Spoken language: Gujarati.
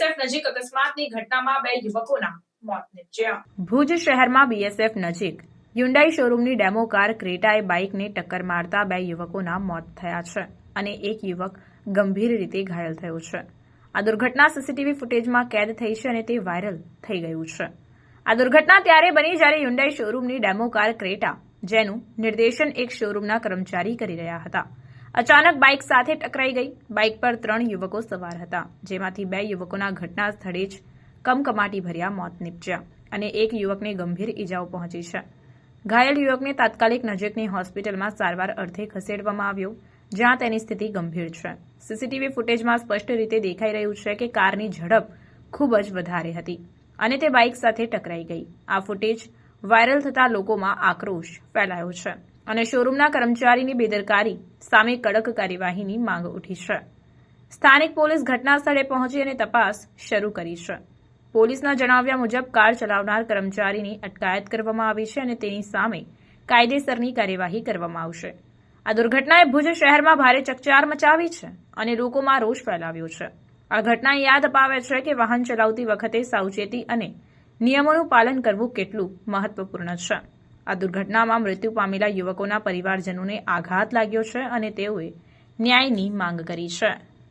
બીએસએફ નજીક અકસ્માતની ઘટનામાં બે યુવકોના મોત નિપજ્યા ભુજ શહેરમાં બીએસએફ નજીક યુન્ડાઈ શોરૂમની ડેમો કાર ક્રેટાએ બાઇકને ટક્કર મારતા બે યુવકોના મોત થયા છે અને એક યુવક ગંભીર રીતે ઘાયલ થયો છે. આ દુર્ઘટના સીસીટીવી ફૂટેજમાં કેદ થઈ છે અને તે વાયરલ થઈ ગયું છે. આ દુર્ઘટના ત્યારે બની જ્યારે યુન્ડાઈ શોરૂમની ડેમો કાર ક્રેટા, જેનું નિર્દેશન એક શોરૂમના કર્મચારી કરી રહ્યા હતા. અચાનક બાઇક સાથે ટકરાઈ ગઈ. બાઇક પર ત્રણ યુવકો સવાર હતા, જેમાંથી બે યુવકોના ઘટના સ્થળે જ કમકમાટી ભર્યા મોત નીપજ્યા અને એક યુવકને ગંભીર ઈજાઓ પહોંચી છે. ઘાયલ યુવકને તાત્કાલિક નજીકની હોસ્પિટલમાં સારવાર અર્થે ખસેડવામાં આવ્યો, જ્યાં તેની સ્થિતિ ગંભીર છે. સીસીટીવી ફૂટેજમાં સ્પષ્ટ રીતે દેખાઈ રહ્યું છે કે કારની ઝડપ ખૂબ જ વધારે હતી અને તે બાઇક સાથે ટકરાઈ ગઈ. આ ફૂટેજ વાયરલ થતા લોકોમાં આક્રોશ ફેલાયો છે. અને શોરૂમના કર્મચારીની બેદરકારી સામે કડક કાર્યવાહીની માંગ ઉઠી છે. સ્થાનિક પોલીસ ઘટના સ્થળે પહોંચી અને તપાસ શરૂ કરી છે. પોલીસના જણાવ્યા મુજબ કાર ચલાવનાર કર્મચારીની અટકાયત કરવામાં આવી છે અને તેની સામે કાયદેસરની કાર્યવાહી કરવામાં આવશે. આ દુર્ઘટનાએ ભુજ શહેરમાં ભારે ચકચાર મચાવી છે અને લોકોમાં રોષ ફેલાવ્યો છે. આ ઘટના યાદ અપાવે છે કે વાહન ચલાવતી વખતે સાવચેતી અને નિયમોનું પાલન કરવું કેટલું મહત્વપૂર્ણ છે. આ દુર્ઘટનામાં મૃત્યુ પામેલા યુવકોના પરિવારજનોને આઘાત લાગ્યો છે અને તેઓએ ન્યાયની માંગ કરી છે.